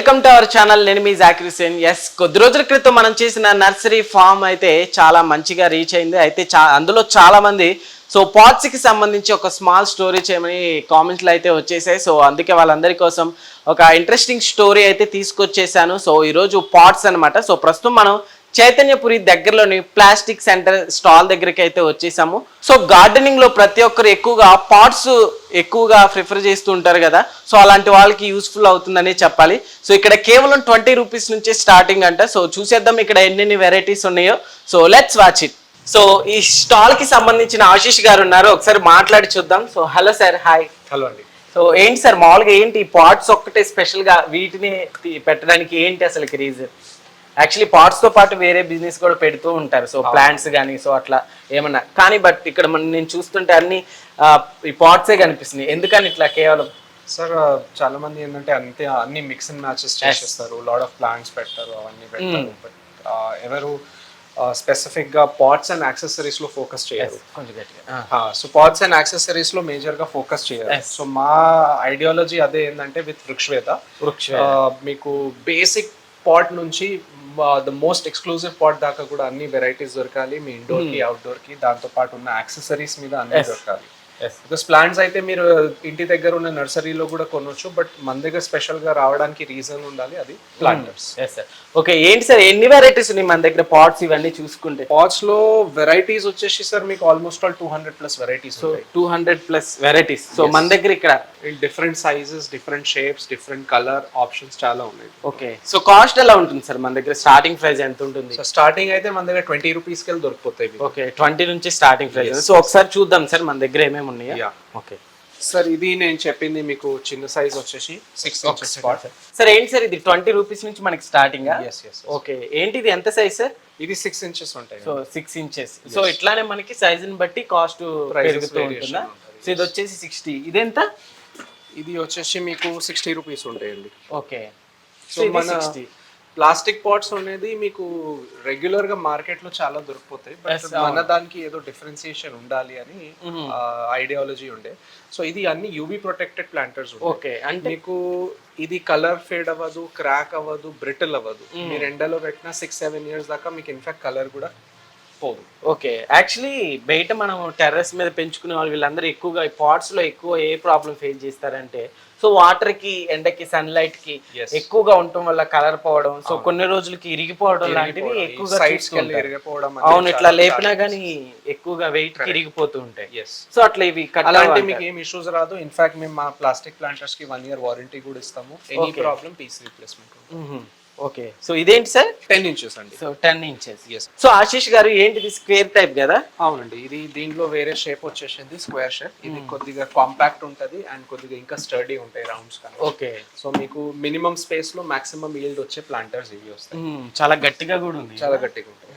Welcome to our channel నేను మీ జాకిరిసేన్ yes కొద్ది రోజుల క్రితం మనం చేసిన నర్సరీ ఫామ్ అయితే చాలా మంచిగా రీచ్ అయింది. అయితే చా అందులో చాలా మంది సో పాట్స్కి సంబంధించి ఒక స్మాల్ స్టోరీ చేయమని కామెంట్లు అయితే వచ్చేసాయి. సో అందుకే వాళ్ళందరి కోసం ఒక ఇంట్రెస్టింగ్ స్టోరీ అయితే తీసుకొచ్చేసాను. సో ఈరోజు పాట్స్ అన్నమాట. సో ప్రస్తుతం మనం చైతన్యపురి దగ్గరలోని ప్లాస్టిక్ సెంటర్ స్టాల్ దగ్గరికి అయితే వచ్చేసాము. సో గార్డెనింగ్లో ప్రతి ఒక్కరు ఎక్కువగా పాట్స్ ఎక్కువగా ప్రిఫర్ చేస్తూ ఉంటారు కదా. సో అలాంటి వాళ్ళకి యూస్ఫుల్ అవుతుందని చెప్పాలి. సో ఇక్కడ కేవలం ట్వంటీ రూపీస్ నుంచే స్టార్టింగ్ అంట. సో చూసేద్దాం ఇక్కడ ఎన్నెన్ని వెరైటీస్ ఉన్నాయో. So let's watch it. So ఈ స్టాల్కి సంబంధించిన ఆశీష్ గారు ఉన్నారు. ఒకసారి మాట్లాడి చూద్దాం. So hello sir hi. Hello అండి. సో ఏంటి సార్ మామూలుగా ఏంటి పాట్స్ ఒక్కటే స్పెషల్గా వీటిని పెట్టడానికి ఏంటి అసలు రీజన్ యాక్చువల్లీ పాట్స్తో పాటు వేరే బిజినెస్ కూడా పెడుతూ ఉంటారు. సో ప్లాంట్స్ కానీ సో అట్లా ఏమన్నా. కానీ బట్ ఇక్కడ మనం నేను చూస్తుంటే అన్ని ఈ పాట్సే కనిపిస్తున్నాయి. ఎందుకని ఇట్లా కేవలం? సార్ చాలా మంది ఏంటంటే అంతే అన్ని మిక్స్ అండ్ మ్యాచెస్ చేసేస్తారు. లాడ్ ఆఫ్ ప్లాంట్స్ పెడతారు అవన్నీ పెడతారు. బట్ ఎవరు స్పెసిఫిక్గా పాట్స్ అండ్ యాక్సెసరీస్లో ఫోకస్ చేయరు. సో పాట్స్ అండ్ యాక్సెసరీస్లో మేజర్గా ఫోకస్ చేయరు. సో మా ఐడియాలజీ అదే ఏంటంటే విత్ వృక్షవేద వృక్ష మీకు బేసిక్ పాట్ నుంచి ద మోస్ట్ ఎక్స్క్లూజివ్ పాట్ దాకా కూడా అన్ని వెరైటీస్ దొరకాలి. మీ ఇండోర్కి అవుట్డోర్కి దాంతో పాటు ఉన్న యాక్సెసరీస్ మీద అన్ని. దొరకాలి. బికాస్ ప్లాంట్స్ అయితే మీరు ఇంటి దగ్గర ఉన్న నర్సరీలో కూడా కొనొచ్చు బట్ మన దగ్గర స్పెషల్గా రావడానికి రీజన్ ఉండాలి అది ప్లాంటర్స్ సార్ ఓకే ఏంటి సార్? ఎన్ని వెరైటీస్ ఉన్నాయి మన దగ్గర పాట్స్ ఇవన్నీ చూసుకుంటే? పాట్స్లో వెరైటీస్ వచ్చేసి సార్ మీకు almost all two hundred plus varieties so two hundred plus varieties so మన దగ్గర ఇక్కడ different sizes different shapes different colour options చాలా ఉన్నాయి. ఓకే. సో కాస్ట్ ఎలా ఉంటుంది సార్ మన దగ్గర? స్టార్టింగ్ ప్రైస్ ఎంత ఉంటుంది? సో స్టార్టింగ్ అయితే మన దగ్గర ట్వంటీ రూపీస్కి దొరికిపోతాయి ఇవి. ఓకే ట్వంటీ నుంచి స్టార్టింగ్ ప్రైస్ సో ఒకసారి చూద్దాం సార్ మన దగ్గర ఏమేమి ఉన్నాయా. ఓకే. సార్ ఇది నేను చెప్పింది మీకు చిన్న సైజ్ వచ్చేసి సిక్స్ ఇంచెస్ స్పాట్ సార్ ఏంటి సార్ ఇది? ట్వంటీ రూపీస్ నుంచి మనకి స్టార్టింగ్ ఓకే ఏంటి ఇది? ఎంత సైజ్ సార్ ఇది సిక్స్ ఇంచెస్ ఉంటాయి. సో సిక్స్ ఇంచెస్ సో ఇట్లానే మనకి సైజుని బట్టి కాస్ట్ పెరుగుతూ ఉంటుందా. సో ఇది వచ్చేసి సిక్స్టీ ఇదెంత? ఇది వచ్చేసి మీకు సిక్స్టీ రూపీస్ ఉంటాయండి. ఓకే సో మన ప్లాస్టిక్ పాట్స్ అనేది మీకు రెగ్యులర్గా మార్కెట్లో చాలా దొరికిపోతాయి బట్ మన దానికి ఏదో డిఫరెన్సియేషన్ ఉండాలి అని ఐడియాలజీ ఉండే. సో ఇది అన్ని యూవి ప్రొటెక్టెడ్ ప్లాంటర్స్ ఓకే అంటే మీకు ఇది కలర్ ఫేడ్ అవ్వదు క్రాక్ అవ్వదు బ్రిటిల్ అవ్వదు. మీరు ఎండలో పెట్టిన సిక్స్ సెవెన్ ఇయర్స్ దాకా మీకు ఇన్ఫాక్ట్ కలర్ కూడా పోదు ఓకే యాక్చువల్లీ బయట మనం టెర్రస్ మీద పెంచుకునే వాళ్ళు వీళ్ళందరూ ఎక్కువగా ఈ పాట్స్లో ఎక్కువ ఏ ప్రాబ్లం ఫేస్ చేస్తారంటే సో వాటర్కి ఎండకి సన్లైట్కి Yes. ఎక్కువగా ఉండటం వల్ల కలర్ పోవడం సో కొన్ని రోజులకి ఇరిగిపోవడం లాంటివి ఎక్కువగా. ఇరిగిపోవడం అవును ఇట్లా లేపినా గానీ ఎక్కువగా వెయిట్కి ఇరిగిపోతూ ఉంటాయి సో అట్లా ఇవి అలాంటి. మీకు ఏం ఇష్యూస్ రాదు ఇన్ఫాక్ట్ మేము మా ప్లాస్టిక్ ప్లాంటర్స్కి వన్ ఇయర్ వారంటీ కూడా ఇస్తాము any. Problem piece replacement. Okay. So ఇదేంటి సార్? టెన్ ఇంచెస్ అండి. So ten inches. Yes. So Ashish గారు ఏంటిది? స్క్వేర్ టైప్ కదా? అవునండి. ఇది దీంట్లో వేరే షేప్ వచ్చేసింది స్క్వేర్ షేప్ ఇది కొద్దిగా కాంపాక్ట్ ఉంటది అండ్ కొద్దిగా ఇంకా స్టడీ ఉంటాయి రౌండ్స్ కానీ ఓకే. సో మీకు మినిమం స్పేస్లో మాక్సిమం ఈల్డ్ వచ్చే ప్లాంటర్స్ ఇవి వస్తాయి. చాలా గట్టిగా కూడా ఉంది. చాలా గట్టిగా ఉంటాయి.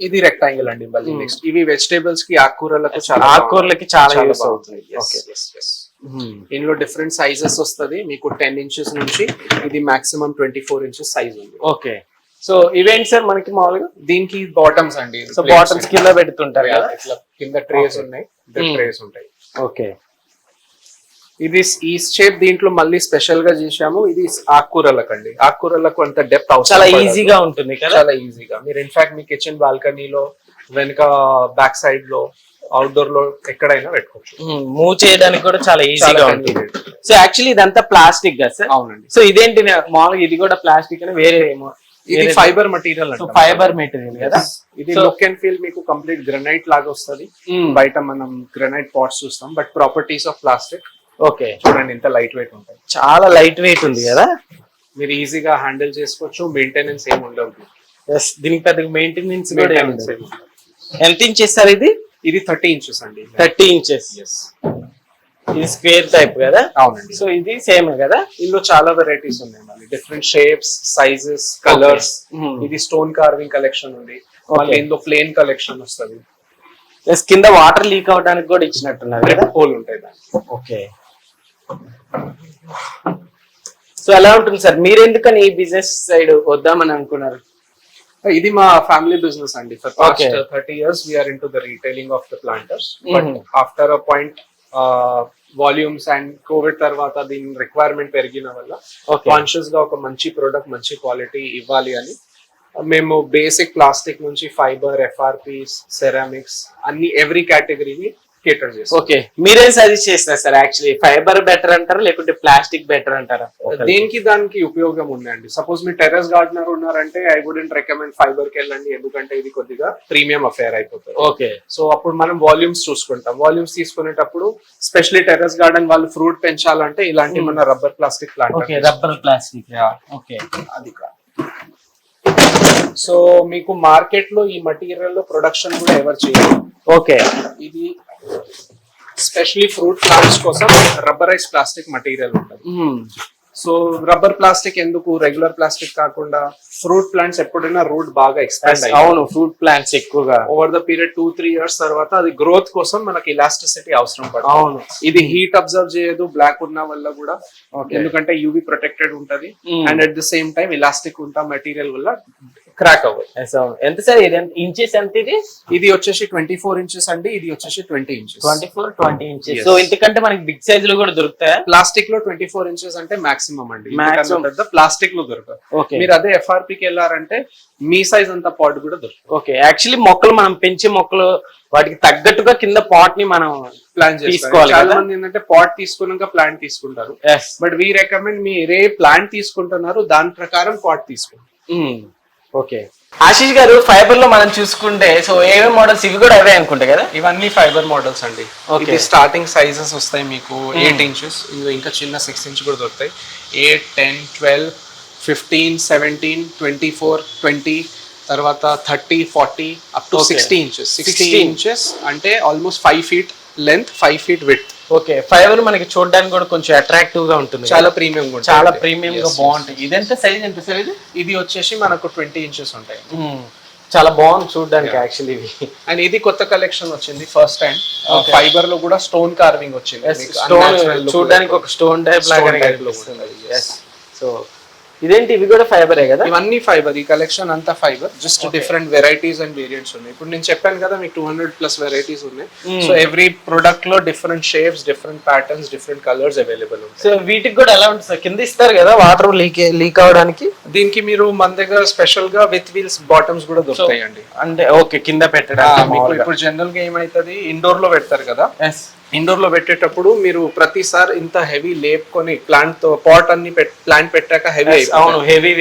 ఇది రెక్టాంగిల్ అండి మళ్ళీ నెక్స్ట్ ఇవి వెజిటేబుల్స్కి ఆకుకూరలకు చాలా ఆకుకూరలకి చాలా చాలా యూస్ అవుతుంది. ఇందులో డిఫరెంట్ సైజెస్ వస్తది. మీకు టెన్ ఇంచెస్ నుంచి ఇది maximum twenty four inches size ఉంది. ఓకే. సో ఇవేంటి సార్ మనకి మామూలుగా? దీనికి బాటమ్స్ అండి. సో బాటమ్స్ కింద పెడుతుంటారు కదా? ఇట్లా కింద ట్రేస్ ఉన్నాయి. ట్రేస్ ఉంటాయి. ఓకే ఇది ఈ షేప్ దీంట్లో మళ్ళీ స్పెషల్గా చేశాము. ఇది ఆకుకూరలకు అండి ఆకుకూరలకు అంత డెప్త్ అవసరం చాలా. ఈజీగా ఉంటుంది కదా? చాలా ఈజీగా మీరు ఇన్ఫాక్ట్ మీ కిచెన్ బాల్కనీలో వెనుక బ్యాక్ సైడ్లో అవుట్డోర్లో ఎక్కడైనా పెట్టుకోవచ్చు. మూవ్ చేయడానికి కూడా చాలా ఈజీగా ఉంటుంది. సో యాక్చువల్లీ ఇదంతా ప్లాస్టిక్ కదా సార్. అవునండి. సో ఇదేంటి మామూలుగా ఇది కూడా ప్లాస్టిక్ అని వేరే ఏమో ఇది fibre material so fibre material కదా. ఇది లుక్ అండ్ ఫీల్ మీకు కంప్లీట్ గ్రనైట్ లాగా వస్తది. బయట మనం గ్రనైట్ పాట్స్ చూస్తాం. But properties of plastic okay చూడండి ఇంత లైట్ వెయిట్ ఉంటాయి. చాలా లైట్ వెయిట్ ఉంది కదా. మీరు ఈజీగా హ్యాండిల్ చేసుకోవచ్చు. మెయింటెనెన్స్ ఏమి ఉండదు. దీనికి పెద్ద మెయింటెనెన్స్ కూడా. ఎంత ఇంచెస్ సార్ ఇది? ఇది థర్టీ ఇంచెస్ అండి. Thirty inches. ఇది స్క్వేర్ టైప్ కదా? అవునండి. సో ఇది సేమ్ కదా? ఇందులో చాలా వెరైటీస్ ఉన్నాయి మళ్ళీ. Different shapes sizes colours. ఇది స్టోన్ కార్వింగ్ కలెక్షన్ ఉంది. మళ్ళీ ఇందులో ప్లేన్ కలెక్షన్ వస్తుంది. కింద వాటర్ లీక్ అవడానికి కూడా ఇచ్చినట్టున్నారు కదా? హోల్ ఉంటాయి దానికి. ఓకే సో ఎలా ఉంటుంది సార్? మీరు ఎందుకని ఈ బిజినెస్ సైడ్ వద్దామని అనుకున్నారు? ఇది మా ఫ్యామిలీ బిజినెస్ అండి. For. Past thirty years we're into the retailing of the planters but after a point volumes and Covid తర్వాత దీని రిక్వైర్మెంట్ పెరిగిన వల్ల కాన్షియస్గా ఒక మంచి ప్రోడక్ట్ మంచి క్వాలిటీ ఇవ్వాలి అని మేము బేసిక్ ప్లాస్టిక్ నుంచి ఫైబర్ ఎఫ్ఆర్పిస్ సెరామిక్స్ అన్ని ఎవ్రీ కేటగిరీని కేటర్ ఓకే మీరేం సజెస్ట్ చేస్తారు సార్ యాక్చువల్లీ ఫైబర్ బెటర్ అంటారా లేకుంటే ప్లాస్టిక్ బెటర్ అంటారా? దేనికి దానికి ఉపయోగం ఉందండి. సపోజ్ మీరు టెర్రస్ గార్డెనర్ ఉన్నారంటే ఐ వుడెంట్ రికమెండ్ ఫైబర్కి వెళ్ళండి ఎందుకంటే ఇది కొద్దిగా ప్రీమియం అఫేర్ అయిపోతుంది. ఓకే సో అప్పుడు మనం వాల్యూమ్స్ చూసుకుంటాం. వాల్యూమ్స్ తీసుకునేటప్పుడు స్పెషల్లీ టెర్రస్ గార్డెన్ వాళ్ళు ఫ్రూట్ పెంచాలంటే ఇలాంటి మన rubber plastic okay plant rubber plastic okay అది కాదు సో మీకు మార్కెట్లో ఈ మటీరియల్లో ప్రొడక్షన్ కూడా ఎవరు చేయరు. ఓకే ఇది స్పెషల్లీ ఫ్రూట్ ప్లాంట్స్ కోసం రబ్బరైజ్ ప్లాస్టిక్ మటీరియల్ ఉంటుంది. సో రబ్బర్ ప్లాస్టిక్ ఎందుకు? రెగ్యులర్ ప్లాస్టిక్ కాకుండా ఫ్రూట్ ప్లాంట్స్ ఎప్పుడైనా రూట్ బాగా ఎక్స్పాండ్ అవును ఫ్రూట్ ప్లాంట్స్ ఎక్కువగా. Over the period two three years తర్వాత అది గ్రోత్ కోసం మనకి ఇలాస్టిసిటీ అవసరం పడుతుంది. అవును. ఇది హీట్ అబ్జర్వ్ చేయదు బ్లాక్ ఉన్న వల్ల కూడా. ఎందుకంటే యూవి ప్రొటెక్టెడ్ ఉంటది. And at the same time elastic ఉంటా మెటీరియల్ వల్ల క్రాక్ అవ్వదు. ఎంత సార్ ఇది? ఇంచెస్ ఎంత ఇది? ఇది వచ్చేసి ట్వంటీ ఫోర్ ఇంచెస్ అండి ఇది వచ్చేసి twenty inches twenty four twenty inches. So ఇంతకంటే మనకి బిగ్ సైజ్లో కూడా దొరుకుతాయా? ప్లాస్టిక్లో ట్వంటీ ఫోర్ ఇంచెస్ అంటే మాక్సిమం అండి. పెద్ద ప్లాస్టిక్లో దొరకదు మీరు అదే ఎఫ్ఆర్పి కి వెళ్ళారంటే మీ సైజ్ అంత పాట్ కూడా దొరుకుతుంది. ఓకే యాక్చువల్లీ మొక్కలు మనం పెంచే మొక్కలు వాటికి తగ్గట్టుగా కింద పాట్ని మనం ప్లాన్ చేసుకోవాలి చాలా? మంది ఏంటంటే పాట్ తీసుకున్నాక ప్లాంట్ తీసుకుంటారు. బట్ వీ రికమెండ్ మీరు ఏ ప్లాంట్ తీసుకుంటున్నారు దాని ప్రకారం పాట్ తీసుకోండి. ఓకే. ఆశీష్ గారు ఫైబర్లో మనం చూసుకుంటే సో ఏవే మోడల్స్ ఇవి కూడా అవే అనుకుంటా కదా? ఇవన్నీ ఫైబర్ మోడల్స్ అండి. ఇది స్టార్టింగ్ సైజెస్ వస్తాయి మీకు ఎయిట్ ఇంచెస్ ఇది ఇంకా చిన్న సిక్స్ ఇంచ్ కూడా దొరుకుతాయి. Eight ten twelve fifteen seventeen twenty four twenty తర్వాత thirty forty up to. Sixty inches sixty 16. Inches అంటే almost five feet length five feet with okay fibre మనకి చూడడానికి కూడా కొంచెం అట్రాక్టివ్గా ఉంటుంది. చాలా ప్రీమియం చాలా ప్రీమియం గా బాగుంటాయి. ఇదెంత సైజ్ ఎంత సార్ ఇది? ఇది వచ్చేసి మనకు ట్వంటీ ఇంచెస్ ఉంటాయి. చాలా బాగుంది చూడడానికి యాక్చువల్లీ ఇవి అండ్ ఇది కొత్త కలెక్షన్ వచ్చింది ఫస్ట్ టైం ఫైబర్లో కూడా స్టోన్ కార్వింగ్ వచ్చింది. స్టోన్ చూడడానికి ఒక స్టోన్ టైప్ Stone లాగానే type లో కనిపిస్తుంది ఉంటుంది, yes. సో ఇదేంటి? ఇవి కూడా ఫైబరే కదా? ఇవన్నీ ఫైబర్ ఈ కలెక్షన్ అంతా fibre just different varieties and variants ఉన్నాయి. ఇప్పుడు నేను చెప్పాను కదా మీకు టూ హండ్రెడ్ ప్లస్ వెరైటీస్ ఉన్నాయి. So every ప్రొడక్ట్లో different shapes different patterns different colours available ఉంటాయి. సో వీటికి కూడా ఎలా ఉంటుంది? సార్ కింద ఇస్తారు కదా వాటర్ లీక్ లీక్ అవడానికి? దీనికి మీరు మన దగ్గర స్పెషల్గా విత్ వీల్స్ బాటమ్స్ కూడా దొరుకుతాయండి. అంటే ఓకే కింద పెట్టడానికి ఇప్పుడు జనరల్గా ఏమైతుంది? ఇండోర్లో పెడతారు కదా. ఇండోర్లో పెట్టేటప్పుడు మీరు ప్రతిసారి ఇంత హెవీ లేపుకొని ప్లాంట్తో పాట్ అన్ని ప్లాంట్ పెట్టాక హెవీ అవును హెవీ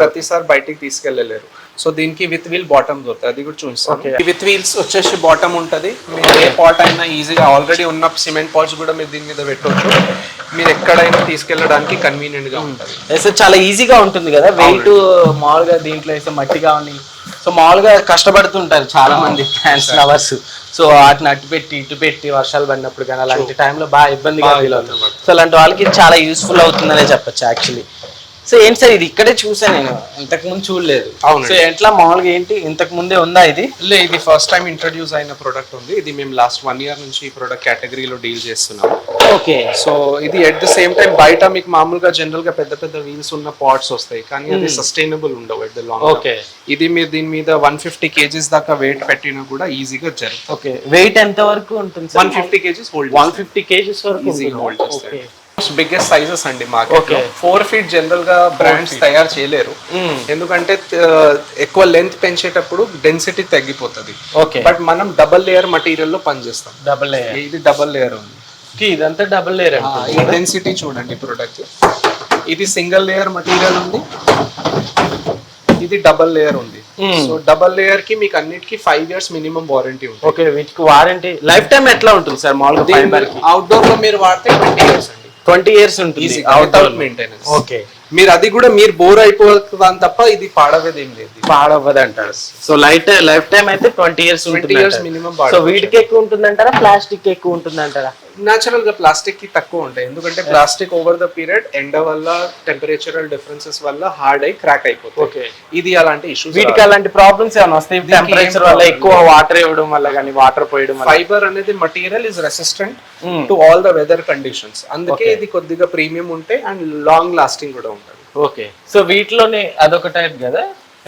ప్రతిసారి బయటికి తీసుకెళ్ళలేరు. సో దీనికి విత్ వీల్ బాటమ్ దొరుకుతుంది. అది కూడా. చూస్తాను విత్ వీల్స్ వచ్చేసి బాటమ్ ఉంటది. మీరు ఏ పాట్ అయినా ఈజీగా ఆల్రెడీ ఉన్న సిమెంట్ పాట్స్ కూడా మీరు దీని మీద పెట్టవచ్చు మీరు ఎక్కడైనా తీసుకెళ్ళడానికి కన్వీనియంట్గా ఉంటుంది. చాలా ఈజీగా ఉంటుంది కదా. వెయిట్ మామూలుగా దీంట్లో వేస్తే మట్టి కావాలి సో మామూలుగా కష్టపడుతుంటారు చాలా మంది ప్లాంట్స్ లవర్స్ సో వాటిని అటు పెట్టి ఇటు పెట్టి వర్షాలు పడినప్పుడు కానీ అలాంటి టైంలో బాగా ఇబ్బందిగా ఫీల్ అవుతుంది. సో అలాంటి వాళ్ళకి చాలా యూస్ఫుల్ అవుతుందనే చెప్పొచ్చు యాక్చువల్లీ సో ఏంటి సార్ ఇది ఇక్కడే చూసాను నేను. ఇంతకు ముందు చూడలేదు. అవునండి. సో ఎట్లా మామూలుగా ఏంటి? ఇంతకు ముందే ఉందా ఇది? లే ఇది ఫస్ట్ టైం ఇంట్రడ్యూస్ అయిన ప్రోడక్ట్ ఉంది. ఇది మేము లాస్ట్ వన్ ఇయర్ నుంచి ఈ ప్రోడక్ట్ కేటగిరీలో డీల్ చేస్తున్నాం ఓకే సో ఇది ఎట్ ద సేమ్ టైం బయట మీకు మామూలుగా జనరల్గా పెద్ద పెద్ద వీల్స్ ఉన్న పాట్స్ వస్తాయి కానీ అది సస్టైనబుల్ ఉండవు ఎట్ ద లాంగ్ ఓకే ఇది మీరు దీని మీద వన్ ఫిఫ్టీ కేజీస్ దాకా వెయిట్ పెట్టినా కూడా ఈజీగా జరుగుతుంది. ఓకే వెయిట్ ఎంత వరకు ఉంటుంది one fifty kgs hold one fifty kgs వరకు ఈజీగా. హోల్డ్. బిగ్గెస్ట్ సైజెస్ అండి మార్కెట్ Okay. ఫోర్ ఫీట్ జనరల్గా బ్రాండ్స్ తయారు చేయలేరు. Mm. ఎందుకంటే ఆ, ఎక్కువ లెంత్ పెంచేటప్పుడు డెన్సిటీ తగ్గిపోతుంది. ఓకే బట్ మనం డబల్ లేయర్ మటీరియల్లో పనిచేస్తాం. డబుల్ లేయర్ ఇది డబల్ లేయర్ ఉంది. ఇదంతా డబుల్ లేయర్ ఈ డెన్సిటీ చూడండి ప్రొడక్ట్ ఇది సింగిల్ లేయర్ మటీరియల్ ఉంది. ఇది డబల్ లేయర్ ఉంది. సో డబల్ లేయర్కి మీకు అన్నిటికీ ఫైవ్ ఇయర్స్ మినిమం వారంటీ ఉంటుంది. ఓకే వీటికి వారంటీ లైఫ్ టైం ఎట్లా ఉంటుంది సార్ మామూలుగా ఫైబర్కి? అవుట్డోర్లో మీరు వాడితే ట్వంటీ ఇయర్స్ అండి. ట్వంటీ ఇయర్స్ ఉంటుంది అవుట్డోర్ మెయింటెనెన్స్ ఓకే. మీరు అది కూడా మీరు బోర్ అయిపోతుందని తప్ప ఇది పాడవేది ఏం లేదు. పాడవ్వదు అంటారు. సో లైట్ లైఫ్ టైం అయితే ట్వంటీ ఇయర్స్ 20 ఉంటుంది అంటారు. minimum so. వీటికి ఎక్కువ ఉంటుంది అంటారా ప్లాస్టిక్ ఎక్కువ ఉంటుంది అంటారా నాచురల్గా ప్లాస్టిక్కి తక్కువ ఉంటాయి. ఎందుకంటే ప్లాస్టిక్ ఓవర్ ద పీరియడ్ ఎండ వల్ల టెంపరేచరల్ డిఫరెన్సెస్ వల్ల హార్డ్ అయి క్రాక్ అయిపోతుంది ఓకే ఇది అలాంటి ఇష్యూస్ వీటికి అలాంటి ప్రాబ్లమ్స్ ఏమైనా వస్తాయి టెంపరేచర్ వల్ల ఎక్కువ వాటర్ ఇవ్వడం వల్ల కానీ వాటర్ పోయడం ఫైబర్ అనేది material is resistant. To all the weather conditions అందుకే ఇది కొద్దిగా ప్రీమియం ఉంటే అండ్ లాంగ్ లాస్టింగ్ కూడా ఉంటుంది. ఓకే సో వీటిలోనే అదొక టైప్ కదా?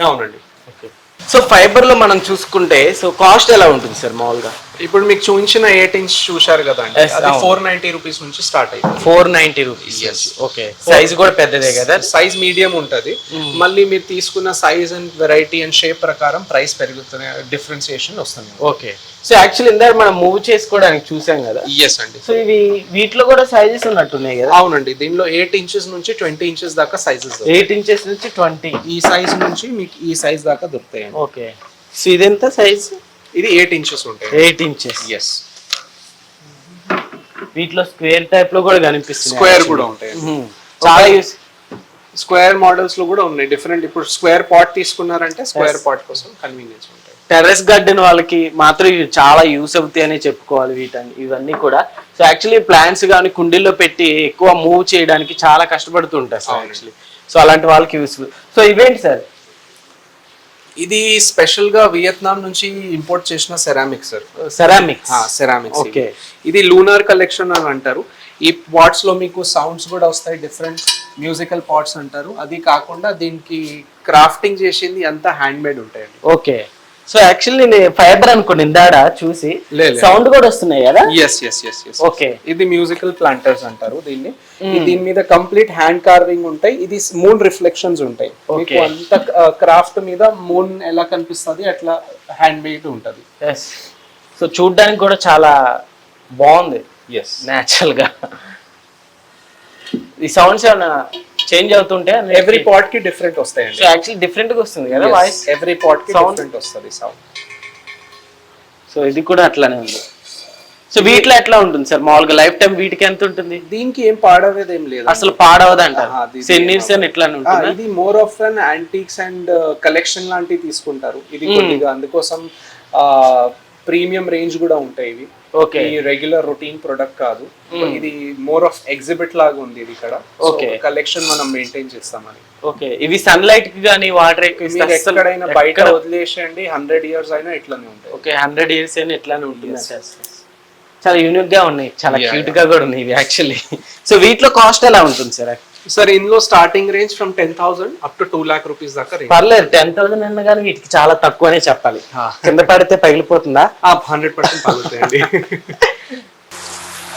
అవునండి. ఓకే సో ఫైబర్లో మనం చూసుకుంటే సో కాస్ట్ ఎలా ఉంటుంది సార్ మామూలుగా? ఇప్పుడు మీకు చూపించిన ఎయిట్ ఇంచ్ చూశారు Yes, అది. ఫోర్ నైన్టీ రూపీస్ నుంచి స్టార్ట్ అయింది four ninety rupees. Okay size కూడా పెద్దదే కదా? సైజ్ మీడియం ఉంటది. మళ్ళీ మీరు తీసుకున్న size and variety and shape ప్రకారం ప్రైస్ పెరుగుతున్న డిఫరెన్సియేషన్ వస్తుంది. ఓకే సో యాక్చువల్లీ ఇందాక మనం మూవ్ చేసుకోవడానికి చూసాం కదా? ఎస్ అండి. సో ఇవి వీటిలో కూడా సైజెస్ ఉన్నట్టున్నాయి కదా? అవునండి. దీనిలో ఎయిట్ ఇంచెస్ నుంచి ట్వంటీ ఇంచెస్ దాకా సైజెస్ ఎయిట్ ఇంచెస్ నుంచి ట్వంటీ ఈ సైజ్ నుంచి మీకు ఈ సైజ్ దాకా దొరుకుతాయండి. ఓకే సో ఇదెంత సైజ్ ఇది ఎయిట్ ఇంచెస్ ఉంటాయి. ఎయిట్ ఇంచెస్ ఎస్ వీటిలో స్క్వేర్ టైప్లో కూడా కనిపిస్తుంది స్క్వేర్ కూడా ఉంటాయి. చాలా యూస్ స్క్వేర్ మోడల్స్లో కూడా ఉన్నాయి. డిఫరెంట్ ఇప్పుడు స్క్వేర్ పాట్ తీసుకున్నారంటే స్క్వేర్ పాట్ కోసం కన్వీనియన్స్ ఉంటాయి. టెర్రస్ గార్డెన్ వాళ్ళకి మాత్రం ఇవి చాలా యూస్ అవుతాయి అనే చెప్పుకోవాలి వీటన్ని ఇవన్నీ కూడా. సో యాక్చువల్లీ ప్లాంట్స్ కానీ కుండీల్లో పెట్టి ఎక్కువ మూవ్ చేయడానికి చాలా కష్టపడుతుంటారు సార్. యాక్చువల్లీ సో అలాంటి వాళ్ళకి యూస్ఫుల్ సో ఇవేంటి సార్? ఇది స్పెషల్గా వియత్నాం నుంచి ఇంపోర్ట్ చేసిన ceramic sir ceramics ceramics Okay. ఇది లూనార్ కలెక్షన్ అని అంటారు. ఈ పాట్స్లో మీకు సౌండ్స్ కూడా వస్తాయి డిఫరెంట్ మ్యూజికల్ పాట్స్ అంటారు. అది కాకుండా దీనికి క్రాఫ్టింగ్ చేసింది అంతా హ్యాండ్ మేడ్ ఉంటాయండి. ఓకే. సో యాక్చువల్లీ నేను ఫైబర్ అనుకోండి ఇందాడ చూసి. సౌండ్ కూడా వస్తున్నాయి కదా? Yes yes yes yes okay ఇది మ్యూజికల్ ప్లాంటర్స్ అంటారు దీన్ని. ఈ దీని మీద కంప్లీట్ హ్యాండ్ కార్వింగ్ ఉంటాయి. ఇది మూన్ రిఫ్లెక్షన్స్ ఉంటాయి. మీకు. అంత క్రాఫ్ట్ మీద మూన్ ఎలా కనిపిస్తుంది అట్లా హ్యాండ్ మేడ్ ఉంటది. ఎస్ సో చూడ్డానికి కూడా చాలా బాగుంది. ఎస్ న్యాచురల్గా. ఈ సౌండ్స్ ఏమైనా చేంజ్ అవుతుంటే ఎవ్రీ పాట్కి డిఫరెంట్ వస్తాయండి. సో యాక్చువల్లీ డిఫరెంట్గా వస్తుంది కదా వాయిస్ ఎవ్రీ పాట్కి. డిఫరెంట్ వస్తుంది సౌండ్ సో ఇది కూడా అట్లానే ఉంది. సో వీటిలో ఎట్లా ఉంటుంది సార్? మామూలుగా లైఫ్ టైం వీటికి ఎంత ఉంటుంది? దీనికి ఏం పాడవేది ఏం లేదు అసలు పాడవదు అంటారు. అది- సెన్నీర్స్ అని ఇట్లానే ఉంటుంది? ఇది more of an antiques and collection లాంటివి తీసుకుంటారు. ఇది కొద్దిగా అందుకోసం ప్రీమియం రేంజ్ కూడా ఉంటాయి ఇవి. ఓకే ఈ రెగ్యులర్ రొటీన్ ప్రొడక్ట్ కాదు. ఇది మోర్ ఆఫ్ ఎగ్జిబిట్ లాగా ఉంది ఇది ఇక్కడ. Okay. కలెక్షన్ మనం మెయింటైన్ చేస్తామని. ఓకే ఇవి సన్లైట్కి కానీ వాటర్ ఎక్కడైనా బయట వదిలేసేయండి హండ్రెడ్ ఇయర్స్ అయినా ఇట్లానే ఉంటాయి. ఓకే హండ్రెడ్ ఇయర్స్ అయినా ఇట్లానే ఉంటుంది. చాలా యూనిక్గా ఉన్నాయి. చాలా క్యూట్గా కూడా ఉన్నాయి ఇవి యాక్చువల్లీ సో వీటిలో కాస్ట్ ఎలా ఉంటుంది సార్ సార్ ఇందులో starting range from ten thousand up to two lakh rupees దాకా రేంజ్ పర్లేదు టెన్ థౌసండ్ అన్న కానీ వీటికి చాలా తక్కువనే చెప్పాలి. కింద పడితే పగిలిపోతుందా? హండ్రెడ్ పర్సెంట్ పగులుతాయండి.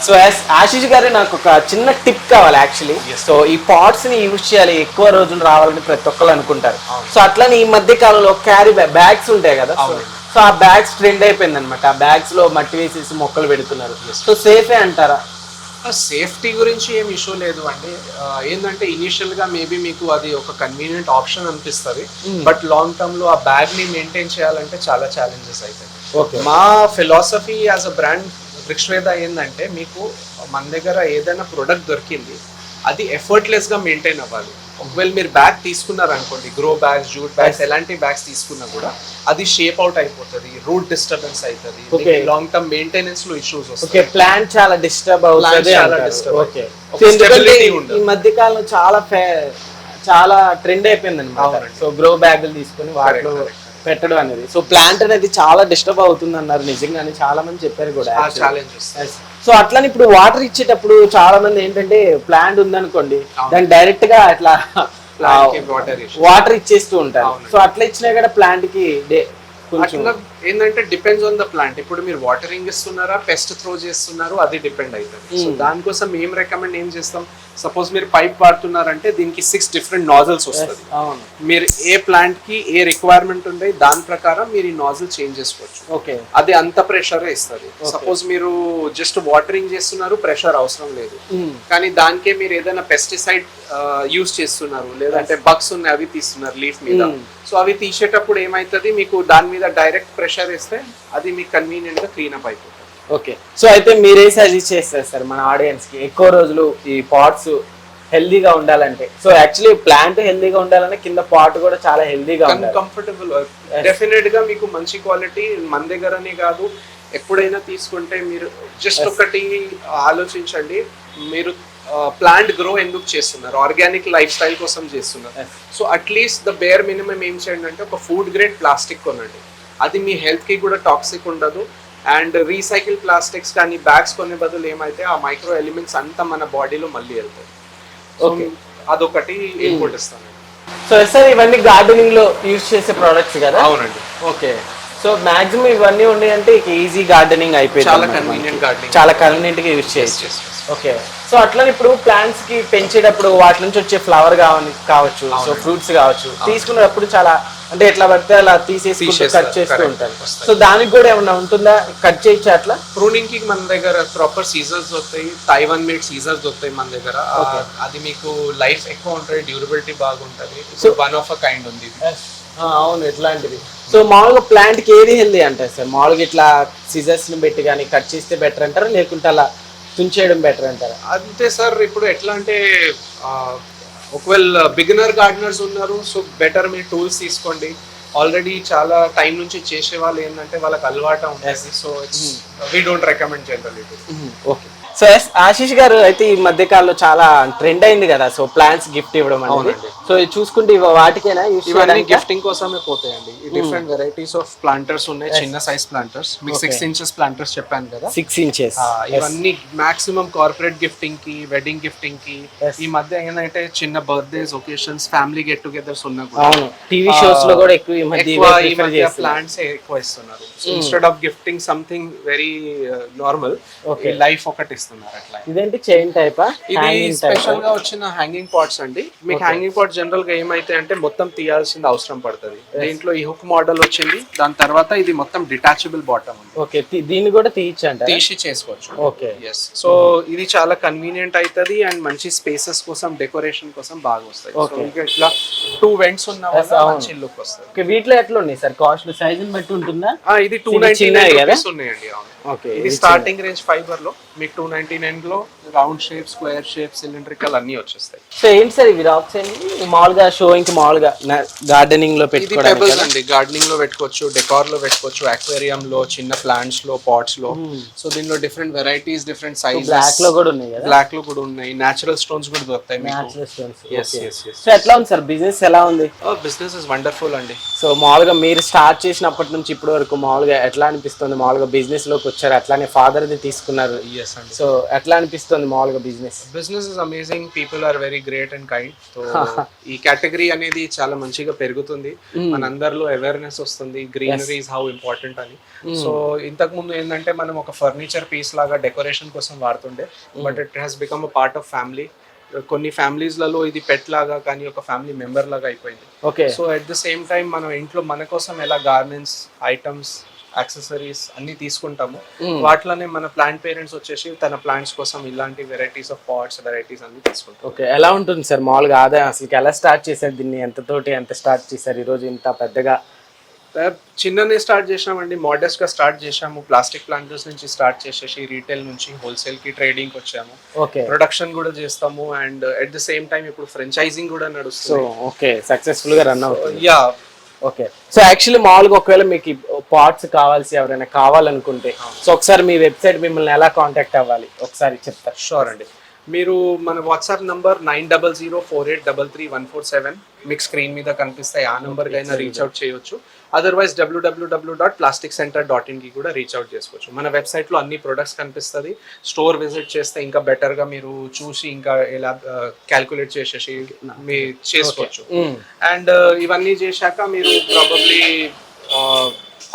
సో ఆశీష్ గారు నాకు ఒక చిన్న టిప్ కావాలి యాక్చువల్లీ సో ఈ పాట్స్ని యూజ్ చేయాలి ఎక్కువ రోజులు రావాలని ప్రతి ఒక్కరు అనుకుంటారు. సో అట్లనే ఈ మధ్య కాలంలో క్యారీ బ్యాగ్స్ ఉంటాయి కదా. సో ఆ బ్యాగ్స్ ట్రెండ్ అయిపోయింది అనమాట ఆ బ్యాగ్స్లో మట్టి వేసేసి మొక్కలు పెడుతున్నారు. సో సేఫే అంటారా? సేఫ్టీ గురించి ఏం ఇష్యూ లేదు అండి. ఏంటంటే ఇనిషియల్గా మేబీ మీకు అది ఒక కన్వీనియంట్ ఆప్షన్ అనిపిస్తుంది. బట్ లాంగ్ టర్మ్లో ఆ బ్యాగ్ని మెయింటైన్ చేయాలంటే చాలా ఛాలెంజెస్ అవుతాయి ఓకే మా philosophy as a brand Vrikshaveda ఏంటంటే మీకు మన దగ్గర ఏదైనా ప్రొడక్ట్ దొరికింది అది ఎఫర్ట్లెస్గా మెయింటైన్ అవ్వాలి. ఒకవేళ మీరు బ్యాగ్ తీసుకున్నారు అనుకోండి గ్రో బ్యాగ్స్ జూట్ బ్యాగ్స్ ఎలాంటి బ్యాగ్స్ తీసుకున్నా కూడా అది షేప్ అవుట్ అయిపోతుంది రూట్ డిస్టర్బెన్స్ అవుతుంది. లాంగ్ టర్మ్ మెయింటెనెన్స్లో ఇష్యూస్ ఓకే వస్తాయి ప్లాంట్ చాలా డిస్టర్బ్ అవుతుంది చాలా ఓకే stability ఈ- మధ్య కాలంలో చాలా చాలా ట్రెండ్ అయిపోయింది అనమాట. సో గ్రో బ్యాగులు తీసుకొని వాటిలో. పెట్టడం అనేది. సో ప్లాంట్ అనేది చాలా డిస్టర్బ్ అవుతుంది అన్నారు నిజంగానే చాలా మంది చెప్పారు కూడా ఆ actually. ఛాలెంజ్ వస్తాయి సో అట్లని ఇప్పుడు వాటర్ ఇచ్చేటప్పుడు చాలా మంది ఏంటంటే ప్లాంట్ ఉందనుకోండి. దాన్ని డైరెక్ట్గా అట్లా వాటర్ ఇచ్చేస్తూ ఉంటారు. సో అట్లా ఇచ్చినా కూడా ప్లాంట్కి అట్లా ఏంటంటే డిపెండ్స్ ఆన్ ద ప్లాంట్ ఇప్పుడు మీరు వాటరింగ్ ఇస్తున్నారా పెస్ట్ త్రో చేస్తున్నారు అది డిపెండ్ అవుతుంది. సో దానికోసం ఏం రికమెండ్ ఏం చేస్తాం? సపోజ్ మీరు పైప్ వాడుతున్నారంటే దీనికి సిక్స్ డిఫరెంట్ నాజల్స్ వస్తుంది. మీరు ఏ ప్లాంట్కి ఏ రిక్వైర్మెంట్ ఉండే దాని ప్రకారం మీరు ఈ నాజల్ చేంజ్ చేసుకోవచ్చు. ఓకే. అది అంత ప్రెషర్ ఇస్తుంది. సపోజ్ మీరు జస్ట్ వాటరింగ్ చేస్తున్నారు ప్రెషర్ అవసరం లేదు. కానీ దానికే మీరు ఏదైనా పెస్టిసైడ్ యూస్ చేస్తున్నారు లేదంటే బగ్స్ ఉన్నాయి అవి తీస్తున్నారు లీఫ్ మీద. Mm. సో అవి తీసేటప్పుడు ఏమైతుంది? మీకు దాని మీద డైరెక్ట్ ప్రెషర్ ఇస్తే అది మీకు కన్వీనియంట్గా క్లీన్ అప్ అయిపోతుంది. ఓకే. సో అయితే మీరే సజెస్ట్ చేస్తారు సార్ మన ఆడియన్స్కి ఎక్కువ రోజులు ఈ పాట్స్ హెల్దీగా ఉండాలంటే. సో యాక్చువల్లీ ప్లాంట్ హెల్దీగా ఉండాలంటే కింద పాట్ కూడా చాలా హెల్దీగా ఉండాలి. కంఫర్టబుల్ డెఫినెట్గా మీకు మంచి క్వాలిటీ మన దగ్గరనే కాదు. ఎప్పుడైనా తీసుకుంటే మీరు జస్ట్ ఒకటి ఆలోచించండి. మీరు ప్లాంట్ గ్రో ఎందుకు చేస్తున్నారు? ఆర్గానిక్ లైఫ్ స్టైల్ కోసం చేస్తున్నారు. So at least the bare minimum ఏం చేయండి అంటే ఒక ఫుడ్ గ్రేడ్ ప్లాస్టిక్ కొనండి. అది మీ హెల్త్కి కూడా టాక్సిక్ ఉండదు. అండ్ రీసైకిల్ ప్లాస్టిక్స్ కానీ బ్యాగ్స్ కొనే బదులు ఏమైతే ఆ మైక్రో ఎలిమెంట్స్ అంతా మన బాడీలో మళ్ళీ వెళ్తాయి. So, అదొకటి ఇంకోటి ఇస్తాను. సో సార్ ఇవన్నీ గార్డెనింగ్లో యూజ్ చేసే ప్రోడక్ట్స్ కదా? అవునండి. ఓకే. సో మాక్సిమం ఇవన్నీ ఉన్నాయంటే ఇక ఈజీ గార్డెనింగ్ అయిపోయింది చాలా కన్వీనియంట్. గార్డెనింగ్. చాలా కన్వీనియంట్గా యూజ్ చేయొచ్చు. ఓకే. సో అట్లా ఇప్పుడు ప్లాంట్స్కి పెంచేటప్పుడు వాటి నుంచి వచ్చే ఫ్లవర్ కావచ్చు. సో ఫ్రూట్స్ కావచ్చు. తీసుకునేటప్పుడు చాలా అంటే ఎట్లా పడితే అలా తీసేసి కట్ చేస్తూ. ఉంటారు. వస్తాయి. సో దానికి కూడా ఏమన్నా ఉంటుందా? కట్ చేయొచ్చు అట్లా? ప్రూనింగ్కి మన దగ్గర ప్రాపర్ సీజర్స్ దొరుకుతాయి. తైవన్ మేడ్ సీజర్స్ దొరుకుతాయి మన దగ్గర. అది మీకు లైఫ్ ఎక్కువ ఉంటుంది డ్యూరబిలిటీ బాగుంటది. So one of a kind ఉంది అవును ఎట్లాంటిది సో మామూలుగా ప్లాంట్కి ఏది హెల్దీ అంటారు సార్? మామూలుగా ఇట్లా సిజర్స్ని పెట్టి కానీ కట్ చేస్తే బెటర్ అంటారా? లేకుంటే అలా తుంచేయడం బెటర్ అంటారా? అంతే సార్ ఇప్పుడు ఎట్లా అంటే ఒకవేళ బిగినర్ గార్డెనర్స్ ఉన్నారు సో బెటర్ మీరు టూల్స్ తీసుకోండి. ఆల్రెడీ చాలా టైం నుంచి చేసే వాళ్ళు ఏంటంటే వాళ్ళకి అలవాటు ఉంటుంది so we don't recommend general okay so Ashish గారు అయితే ఈ మధ్య కాలంలో చాలా ట్రెండ్ అయింది కదా. సో ప్లాంట్స్ గిఫ్ట్ ఇవ్వడం అనేది. సో ఇది చూసుకుంటే వాటికేనా ఇవన్నీ గిఫ్టింగ్ కోసమే పోతాయండి. డిఫరెంట్ వెరైటీస్ ఆఫ్ ప్లాంటర్స్ ఉన్నాయి. చిన్న సైజ్ ప్లాంటర్స్ మీకు సిక్స్ ఇంచెస్ ప్లాంటర్స్ చెప్పాను కదా. సిక్స్ ఇంచెస్ ఇవన్నీ మాక్సిమం కార్పొరేట్ గిఫ్టింగ్కి వెడ్డింగ్ గిఫ్టింగ్కి. ఈ మధ్య ఏంటంటే చిన్న birthdays occasions family get togethers ఉన్నా టీవీ షోస్లో కూడా ఎక్కువ ఈ మధ్య. ప్లాంట్స్ ఎక్కువ ఇస్తున్నారు. Instead of gifting something very normal. Life ఒకటి ఇస్తున్నారు అట్లా. ఇదేంటి చైన్ టైపా? ఇది స్పెషల్గా వచ్చిన హ్యాంగింగ్ పాట్స్ అండి. మీకు హ్యాంగింగ్ పాట్ జనరల్గా ఏమైతే అంటే మొత్తం తీయాల్సింది అవసరం పడుతుంది. దీంట్లో ఈ హుక్ మోడల్ వచ్చింది. దాని తర్వాత ఇది మొత్తం డిటాచబుల్ బాటమ్ ఉంది ఓకే దీన్ని కూడా తీయచ్చు అంట తీసి చేసుకోవచ్చు. ఓకే ఎస్ సో ఇది చాలా కన్వీనియంట్ అవుతుంది అండ్ మంచి స్పేసెస్ కోసం డెకరేషన్ కోసం బాగా వస్తాయి. ఇంకా ఇట్లా టూ వెంట్స్ ఉన్న. మంచి లుక్ వస్తుంది. ఓకే వీటిలో ఎట్లా ఉన్నాయి సార్ కాస్ట్ సైజ్ బట్టి ఉంటుందా? ఇది టూ నైన్టీ ఉన్నాయండి ఓకే ఇది స్టార్టింగ్ రేంజ్ ఫైబర్లో మీకు టూ నైన్టీ నైన్లో round shape square shape cylindrical అన్ని వచ్చేస్తాయి. సో ఏంటి సార్ ఇవి రాక్స్ ఏంటి మామూలుగా షోయింగ్ మామూలుగా గార్డెనింగ్లో ఇది పెట్టుకోవడానికి పెబల్స్ అండి. గార్డెనింగ్లో పెట్టుకోవచ్చు డెకార్లో పెట్టుకోవచ్చు అక్వేరియం లో చిన్న ప్లాంట్స్లో పాట్స్లో. సో దీనిలో డిఫరెంట్ వెరైటీస్ డిఫరెంట్ సైజ్ బ్లాక్లో కూడా ఉన్నాయి బ్లాక్లో కూడా ఉన్నాయి. నేచురల్ స్టోన్స్ కూడా దొరుకుతాయి స్టోన్స్ సో ఎట్లా ఉంది సార్ బిజినెస్ ఎలా ఉంది? బిజినెస్ ఇస్ వండర్ఫుల్ అండి. సో మామూలుగా మీరు స్టార్ట్ చేసినప్పటి నుంచి ఇప్పటి వరకు మామూలుగా ఎట్లా అనిపిస్తుంది? మామూలుగా బిజినెస్లోకి వచ్చారు అట్లానే father ది తీసుకున్నారు. సో ఎట్లా అనిపిస్తుంది మామూలుగా business business is amazing people are very great and kind so ఈ కేటగిరీ అనేది చాలా మంచిగా పెరుగుతుంది. మన అందరిలో అవేర్నెస్ వస్తుంది. గ్రీనరీ ఇస్ హౌ ఇంపార్టెంట్ అని. సో ఇంతకు ముందు ఏంటంటే మనం ఒక ఫర్నిచర్ పీస్ లాగా డెకరేషన్ కోసం వాడుతుండే. But it has become a part of family కొన్ని ఫ్యామిలీస్లలో ఇది పెట్ లాగా కానీ ఒక ఫ్యామిలీ మెంబర్ లాగా అయిపోయింది. Okay so at the same time మనం ఇంట్లో మన కోసం ఎలా గార్మెంట్స్ ఐటమ్స్ యాక్సెసరీస్ అన్ని తీసుకుంటాము. వాటిలోనే మన ప్లాంట్ పేరెంట్స్ వచ్చేసి తన ప్లాంట్స్ కోసం ఇలాంటి వెరైటీస్ ఆఫ్ పాట్స్ వెరైటీస్ అన్ని తీసుకుంటాం ఓకే ఎలా ఉంటుంది సార్? మామూలుగా ఆదాయం అసలు ఎలా స్టార్ట్ చేశారు దీన్ని? ఎంత తోటి ఎంత స్టార్ట్ చేశారు? ఈరోజు ఇంత పెద్దగా? చిన్ననే స్టార్ట్ చేసామండి మోడెస్ట్గా స్టార్ట్ చేసాము ప్లాస్టిక్ ప్లాంటర్స్ నుంచి స్టార్ట్ చేసేసి రీటైల్ నుంచి హోల్సేల్కి ట్రేడింగ్ వచ్చాము. ఓకే ప్రొడక్షన్ కూడా చేస్తాము. And at the same time ఇప్పుడు ఫ్రెంచైజింగ్ కూడా నడుస్తుంది. ఓకే సక్సెస్ఫుల్గా రన్ అవుతుంది. Yeah okay. సో యాక్చువల్లీ మామూలుగా ఒకవేళ మీకు పార్ట్స్ కావాల్సి ఎవరైనా కావాలనుకుంటే సో ఒకసారి మీ వెబ్సైట్ మిమ్మల్ని ఎలా కాంటాక్ట్ అవ్వాలి? ఒకసారి చెప్తారు. షూర్ అండి. మీరు మన WhatsApp number nine double zero four eight double three one four seven మీకు స్క్రీన్ మీద కనిపిస్తాయి. ఆ నంబర్కి అయినా రీచ్ అవుట్ చేయొచ్చు అదర్వైజ్ డబ్ల్యూడబ్ల్యూడబ్ల్యూ డాట్ ప్లాస్టిక్ సెంటర్ డాట్ ఇన్కి కూడా రీచ్ అవుట్ చేసుకోవచ్చు. మన వెబ్సైట్లో అన్ని ప్రొడక్ట్స్ కనిపిస్తుంది. స్టోర్ విజిట్ చేస్తే ఇంకా బెటర్గా మీరు చూసి ఇంకా ఎలా క్యాల్కులేట్ చేసేసి మీ చేసుకోవచ్చు. అండ్ ఇవన్నీ చేశాక మీరు ప్రాబబ్లీ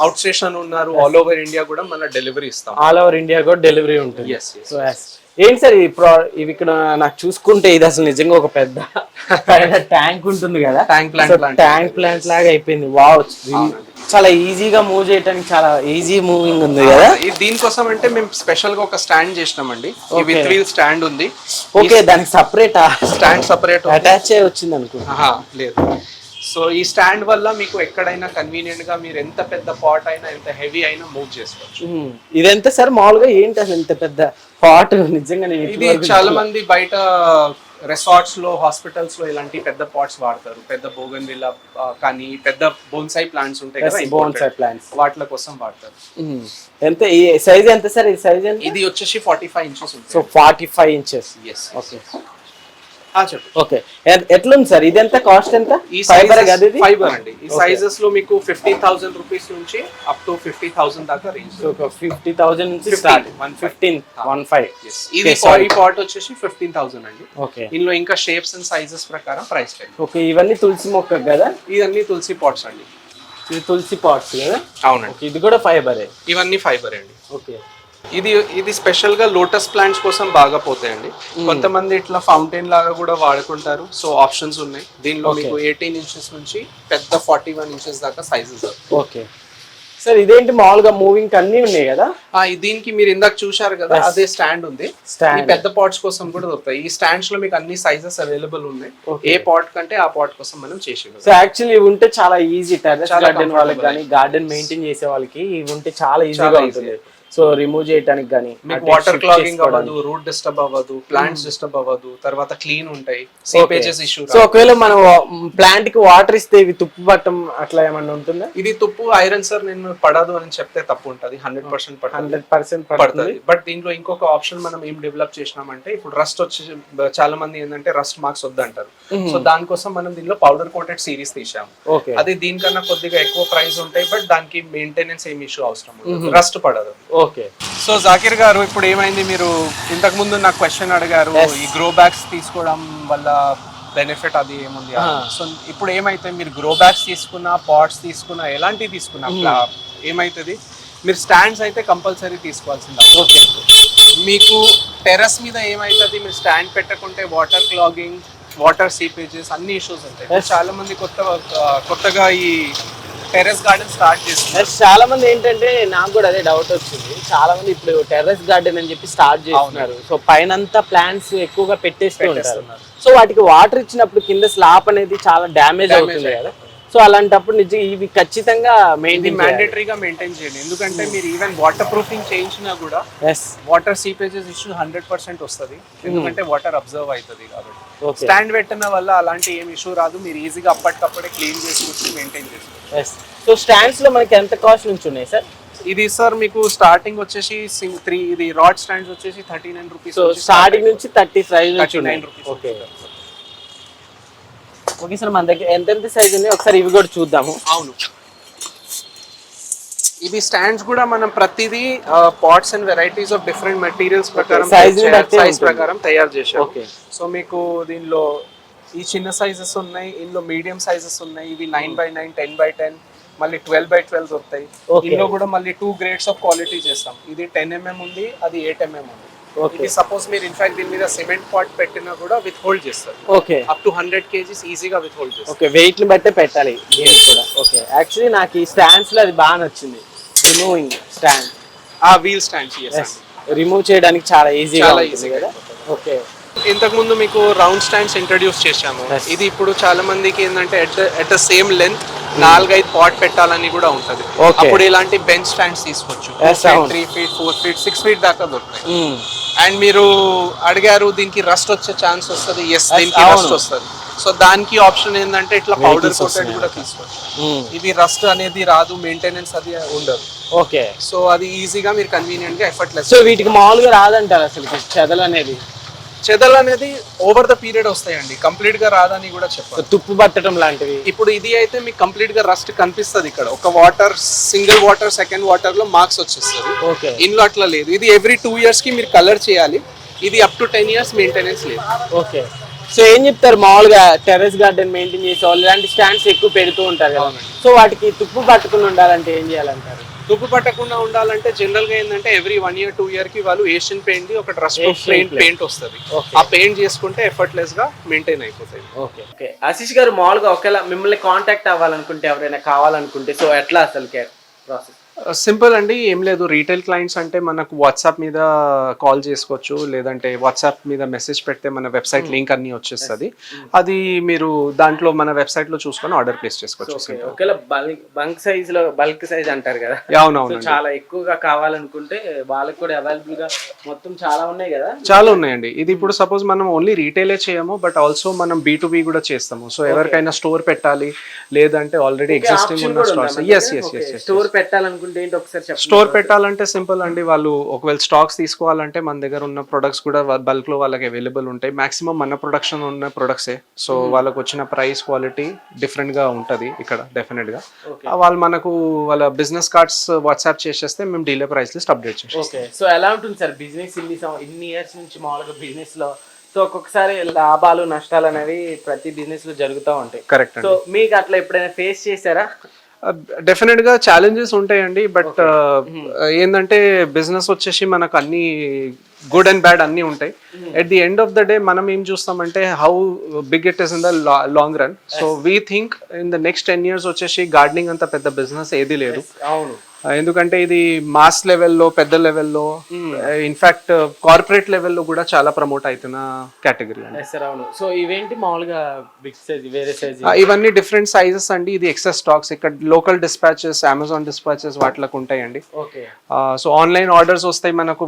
అవుట్ స్టేషన్ ఉన్నారు. ఆల్ ఓవర్ ఇండియా కూడా మన డెలివరీ ఇస్తాం. ఆల్ ఓవర్ ఇండియా కూడా డెలివరీ ఉంటుంది. ఏంటి సార్ ఈ ప్రో ఇవి ఇక్కడ నాకు చూసుకుంటే ఇది అసలు నిజంగా ఒక పెద్ద ట్యాంక్ ఉంటుంది కదా. plant లాంటిది. ట్యాంక్ ప్లాంట్ లాగా అయిపోయింది. వావ్ చాలా ఈజీగా మూవ్ చేయడానికి చాలా ఈజీ మూవింగ్ ఉంది కదా? ఇది దీనికోసం అంటే మేము స్పెషల్గా ఒక స్టాండ్ చేసినామండి. విత్ వీల్ స్టాండ్ ఉంది. ఓకే దానికి సపరేట్? స్టాండ్ సపరేట్ అటాచ్ అయ్యి వచ్చింది అనుకుంటా లేదు. సో ఈ స్టాండ్ వల్ల మీకు ఎక్కడైనా కన్వీనియంట్గా మీరు ఎంత పెద్ద పాట్ అయినా ఎంత హెవీ అయినా మూవ్ చేసుకోవచ్చు. ఇదెంత సార్? మామూలుగా ఏంటి అసలు ఇంత పెద్ద పాట్ నిజంగా నేను ఇది చాలా మంది బయట రిసార్ట్స్లో హాస్పిటల్స్లో ఇలాంటి పెద్ద పాట్స్ వాడతారు. పెద్ద బోగన్ విల్లా కానీ పెద్ద బోన్సై ప్లాంట్స్ ఉంటాయి కదా బోన్సై ప్లాంట్స్ వాటిల కోసం వాడతారు. ఎంత? ఈ సైజ్ ఎంత సార్ ఈ సైజ్ ఇది వచ్చేసి forty five inches so forty five inches yes okay okay. ఎట్లుంది సార్? ఇది ఎంత? కాస్ట్ ఎంత ఈ ఫైబర్ ఫైబర్ అండి. ఈ సైజెస్లో మీకు ఫిఫ్టీన్ థౌసండ్ రూపీస్ నుంచి అప్ టు ఫిఫ్టీ థౌసండ్ దాకా రేంజ్ ఫిఫ్టీ థౌసండ్ నుంచి 15, start one. Fifteen one five ఇది ఈ పాట్ వచ్చేసి ఫిఫ్టీన్ థౌసండ్ అండి. ఓకే ఇందులో ఇంకా షేప్స్ అండ్ సైజెస్ ప్రకారం ప్రైస్ ఓకే ఇవన్నీ తులసి మొక్క కదా? ఇవన్నీ తులసి పాట్స్ అండి. ఇది తులసి పాట్స్ కదా? అవునండి. ఇది కూడా ఫైబరే ఇవన్నీ ఫైబర్ అండి. ఓకే ఇది ఇది స్పెషల్గా లోటస్ ప్లాంట్స్ కోసం బాగా పోతాయండి. కొంతమంది ఇట్లా ఫౌంటైన్ లాగా కూడా వాడుకుంటారు. సో ఆప్షన్స్ ఉన్నాయి. దీనిలో మీకు ఎయిటీన్ ఇంచెస్ నుంచి పెద్ద ఫార్టీ వన్ ఇంచెస్ దాకా సైజెస్ ఓకే. సార్ ఇదేంటి మామూలుగా మూవింగ్ అన్నీ ఉన్నాయి కదా? దీనికి మీరు ఇందాక చూశారు కదా అదే స్టాండ్ ఉంది. ఈ పెద్ద పాట్స్ కోసం కూడా దొరుకుతాయి. ఈ స్టాండ్స్లో మీకు అన్ని సైజెస్ అవైలబుల్ ఉన్నాయి. ఏ పాట్ కంటే ఆ పాట్ కోసం మనం చేసి సో యాక్చువల్లీ ఇవి ఉంటే చాలా ఈజీ టెర్రస్ గార్డెన్ వాళ్ళకి కానీ గార్డెన్ మెయింటైన్ చేసే వాళ్ళకి ఇవి ఉంటే చాలా ఈజీగా ఉంటుంది. సో రిమూవ్ చేయడానికి కానీ మీకు వాటర్ క్లాగింగ్ అవ్వదు రూట్ డిస్టర్బ్ అవ్వదు ప్లాంట్స్ డిస్టర్బ్ అవ్వదు తర్వాత క్లీన్ ఉంటాయి సీపేజెస్ ఇష్యూ సో ఒకవేళ మనం ప్లాంట్కి వాటర్ ఇస్తే ఇవి తుప్పు పట్టం అట్లా ఏమన్నా ఉంటుందా? ఇది తుప్పు ఐరన్ సార్ నేను పడదు అని చెప్తే తప్పు ఉంటది హండ్రెడ్ పర్సెంట్ పడుతుంది. హండ్రెడ్ పర్సెంట్ పడుతుంది. బట్ దీంట్లో ఇంకొక ఆప్షన్ మనం ఏం డెవలప్ చేసినామంటే ఇప్పుడు రస్ట్ వచ్చి చాలా మంది ఏంటంటే రస్ట్ మార్క్స్ వద్దంటారు. సో దానికోసం మనం దీనిలో పౌడర్ కోటెడ్ సిరీస్ తీసాము ఓకే అది దీనికన్నా కొద్దిగా ఎక్కువ ప్రైస్ ఉంటాయి బట్ దానికి మెయింటెనెన్స్ ఏం ఇష్యూ అవసరం రస్ట్ పడదు. ఓకే సో జాకిర్ గారు ఇప్పుడు ఏమైంది? మీరు ఇంతకు ముందు నాకు క్వశ్చన్ అడిగారు ఈ గ్రో బ్యాగ్స్ తీసుకోవడం వల్ల బెనిఫిట్ అది ఏముంది. సో ఇప్పుడు ఏమైతే మీరు గ్రో బ్యాగ్స్ తీసుకున్నా పాట్స్ తీసుకున్నా ఎలాంటివి తీసుకున్నా ప్లా- ఏమైతుంది? మీరు స్టాండ్స్ అయితే కంపల్సరీ తీసుకోవాల్సింది. ఓకే మీకు టెర్రస్ మీద ఏమైతుంది? మీరు స్టాండ్ పెట్టకుంటే వాటర్ క్లాగింగ్ వాటర్ సీపేజెస్ అన్ని ఇష్యూస్ ఉంటాయి. చాలా మంది కొత్త కొత్తగా ఈ టెర్రస్ గార్డెన్ స్టార్ట్ చేస్తున్నారు చాలా మంది ఏంటంటే నాకు కూడా అదే డౌట్ వచ్చింది. చాలా మంది ఇప్పుడు టెర్రస్ గార్డెన్ అని చెప్పి స్టార్ట్ చేస్తున్నారు. సో పైన ప్లాంట్స్ ఎక్కువగా పెట్టేస్తూ ఉంటారు. పెట్టేస్తున్నారు. సో వాటికి వాటర్ ఇచ్చినప్పుడు కింద స్లాప్ అనేది చాలా డ్యామేజ్ అవుతుంది కదా. సో అలాంటప్పుడు నిజంగా ఇవి ఖచ్చితంగా మెయింటైన్ మ్యాండేటరీగా మెయింటైన్ చేయండి. ఎందుకంటే మీరు ఈవెన్ వాటర్ ప్రూఫింగ్ చేయించినా కూడా yes water seepages issue hundred percent వస్తుంది. ఎందుకంటే వాటర్ అబ్జర్వ్ అవుతుంది కాబట్టి. స్టాండ్ పెట్టిన వల్ల అలాంటి ఏం ఇష్యూ రాదు. మీరు ఈజీగా అప్పటికప్పుడే క్లీన్ చేసుకొచ్చి మెయింటైన్ చేసుకోవచ్చు. సో స్టాండ్స్లో మనకి ఎంత కాస్ట్ నుంచి ఉన్నాయి సార్ ఇది సార్ మీకు స్టార్టింగ్ వచ్చేసి త్రీ ఇది రాడ్ స్టాండ్స్ వచ్చేసి థర్టీ నైన్ రూపీస్ స్టార్టింగ్ నుంచి థర్టీ ఉన్నాయి. Nine rupees okay okay sir మన దగ్గర ఎంతెంత సైజ్ ఉన్నాయి ఒకసారి ఇవి కూడా చూద్దాము. అవును. ఇవి స్టాండ్స్ కూడా మనం ప్రతిదీ pots and varieties of different materials ప్రకారం సైజ్. ప్రకారం తయారు చేశాం. ఓకే. సో మీకు దీనిలో ఈ చిన్న సైజెస్ ఉన్నాయి ఇందులో మీడియం సైజెస్ ఉన్నాయి ఇవి nine by nine ten by ten మళ్ళీ ట్వెల్వ్ బై ట్వెల్వ్ Okay. ఇందులో కూడా మళ్ళీ టూ గ్రేడ్స్ ఆఫ్ క్వాలిటీ చేస్తాం. ఇది టెన్ ఎంఎం ఉంది అది ఎయిట్ ఎంఎం ఉంది. ఇది సపోజ్ మీరు ఇన్ఫాక్ట్ దీని మీద సిమెంట్ పాట్ పెట్టినా కూడా విత్ హోల్డ్ చేస్తారు. Okay up to hundred kgs ఈజీగా విత్ హోల్డ్ చేస్తారు. ఓకే వెయిట్ని బట్టే పెట్టాలి దీనికి కూడా. ఓకే యాక్చువల్లీ నాకు ఈ స్టాండ్స్లో అది బాగా నచ్చింది. రిమూవింగ్ స్టాండ్ ఆ వీల్ స్టాండ్స్ రిమూవ్ చేయడానికి చాలా ఈజీగా ఈజీగా కదా? ఓకే ఇంతకు ముందు మీకు రౌండ్ స్టాండ్స్ ఇంట్రడ్యూస్ చేశాము. ఇది ఇప్పుడు చాలా మందికి ఏంటంటే at at the same length నాలుగైదు పాట్ పెట్టాలని కూడా ఉంటది. అప్పుడు ఇలాంటి బెంచ్ స్టాండ్స్ తీసుకోవచ్చు. Three feet four feet six feet దాకా దొరుకుతాయి. అండ్ మీరు అడిగారు దీనికి రస్ట్ వచ్చే ఛాన్స్ వస్తుంది? ఎస్ దీనికి. రస్ట్ వస్తుంది. సో దానికి ఆప్షన్ ఏంటంటే ఇట్లా పౌడర్ కోటెడ్ కూడా తీసుకోవచ్చు. ఇది రస్ట్ అనేది రాదు మెయింటెనెన్స్ అది ఉండదు. ఓకే సో అది ఈజీగా మీరు కన్వీనియంట్గా ఎఫర్ట్లెస్ సో వీటికి మామూలుగా రాదంటారు అసలు చెదలు అనేది? చెదలు అనేది ఓవర్ ద పీరియడ్ వస్తాయండి. కంప్లీట్గా రాదని కూడా చెప్పాలి తుప్పు పట్టడం లాంటివి. ఇప్పుడు ఇది అయితే మీకు కంప్లీట్గా రస్ట్ కనిపిస్తుంది ఇక్కడ. ఒక వాటర్ సింగిల్ వాటర్ సెకండ్ వాటర్లో మార్క్స్ వచ్చేస్తుంది. ఓకే. ఇంట్లో అట్లా లేదు. ఇది ఎవ్రీ టూ ఇయర్స్కి మీరు కలర్ చేయాలి. ఇది up to ten years maintenance లేదు. ఓకే. సో ఏం చెప్తారు? మామూలుగా టెర్రస్ గార్డెన్ మెయింటైన్ చేసే వాళ్ళు ఇలాంటి స్టాండ్స్ ఎక్కువ పెడుతూ ఉంటారు కదా. సో వాటికి తుప్పు పట్టకుండా ఉండాలంటే ఏం చేయాలంటారు? తుప్పు పట్టకుండా ఉండాలంటే జనరల్గా ఏంటంటే ఎవ్రీ వన్ ఇయర్ టూ ఇయర్కి వాళ్ళు ఏషియన్ పెయింట్ ఒక Asian పెయింట్. పెయింట్ వస్తుంది. ఆ పెయింట్ చేసుకుంటే ఎఫర్ట్లెస్గా మెయింటైన్ అయిపోతాయి ఓకే ఓకే ఆశీష్ గారు మామూలుగా ఒకవేళ మిమ్మల్ని కాంటాక్ట్ అవ్వాలనుకుంటే ఎవరైనా కావాలనుకుంటే సో ఎట్లా అసలు ప్రాసెస్ సింపుల్ అండి ఏం లేదు. రీటైల్ క్లయింట్స్ అంటే మనకు వాట్సాప్ మీద కాల్ చేసుకోవచ్చు లేదంటే వాట్సాప్ మీద మెసేజ్ పెడితే మన వెబ్సైట్ లింక్ అన్ని వచ్చేస్తుంది. అది మీరు దాంట్లో మన వెబ్సైట్లో చూసుకొని ఆర్డర్ ప్లేస్ చేసుకోవచ్చు బంక్ సైజ్లో బల్క్ సైజ్ అంటారు కదా. సో అవునవునండి. చాలా ఎక్కువగా కావాలనుకుంటే వాళ్ళకి కూడా అవైలబుల్గా మొత్తం చాలా ఉన్నాయి కదా. చాలా ఉన్నాయండి. ఇది ఇప్పుడు సపోజ్ మనం ఓన్లీ రీటైలే చేయము బట్ ఆల్సో మనం బీ టు బి కూడా చేస్తాము. సో ఎవరికైనా స్టోర్ పెట్టాలి లేదంటే ఆల్రెడీ ఎగ్జిస్టింగ్ ఉన్న ఎస్ ఎస్ ఎస్ స్టోర్ పెట్టాలనుకుంటే ఏంటి ఒకసారి స్టోర్ పెట్టాలంటే సింపుల్ అండి. వాళ్ళు ఒకవేళ స్టాక్స్ తీసుకోవాలంటే మన దగ్గర ఉన్న ప్రొడక్ట్స్ కూడా బల్క్లో వాళ్ళకి అవైలబుల్ ఉంటాయి. మాక్సిమం మన ప్రొడక్షన్ ఉన్న ప్రొడక్ట్సే సో వాళ్ళకి వచ్చిన ప్రైస్ క్వాలిటీ డిఫరెంట్గా ఉంటది ఇక్కడ డెఫినెట్గా. వాళ్ళు మనకు వాళ్ళ బిజినెస్ కార్డ్స్ వాట్సాప్ చేసేస్తే మేము డీలర్ ప్రైస్ లిస్ట్ అప్డేట్ చేస్తాం ఓకే. సో ఎలా ఉంటుంది సార్ బిజినెస్ ఇన్ని ఇన్ని ఇయర్స్ నుంచి మామూలుగా బిజినెస్లో? సో ఒక్కొక్కసారి లాభాలు నష్టాలు అనేవి ప్రతి బిజినెస్లో జరుగుతూ ఉంటాయి. కరెక్ట్ సో మీకు అట్లా ఎప్పుడైనా ఫేస్ చేశారా? డెఫినెట్గా ఛాలెంజెస్ ఉంటాయండి బట్ ఏంటంటే బిజినెస్ వచ్చేసి మనకు అన్ని గుడ్ అండ్ బ్యాడ్ అన్ని ఉంటాయి. At the end of the day మనం ఏం చూస్తామంటే how big it is in the long run so we think in the next ten years వచ్చేసి గార్డెనింగ్ అంత పెద్ద బిజినెస్ ఏది లేదు. అవును. ఎందుకంటే ఇది మాస్ లెవెల్లో పెద్ద లెవెల్లో ఇన్ఫాక్ట్ కార్పొరేట్ లెవెల్లో కూడా చాలా ప్రమోట్ అవుతున్న కేటగిరీ అవును. సో ఇవేంటి మామూలుగా బిగ్ సైజ్ వేరే సైజ్ ఇవన్నీ డిఫరెంట్ సైజెస్ అండి. ఇది ఎక్సెస్ స్టాక్స్ ఇక్కడ లోకల్ డిస్పాచెస్ అమెజాన్ డిస్పాచెస్ వాటిలోకి ఉంటాయండి. సో ఆన్లైన్ ఆర్డర్స్ వస్తాయి మనకు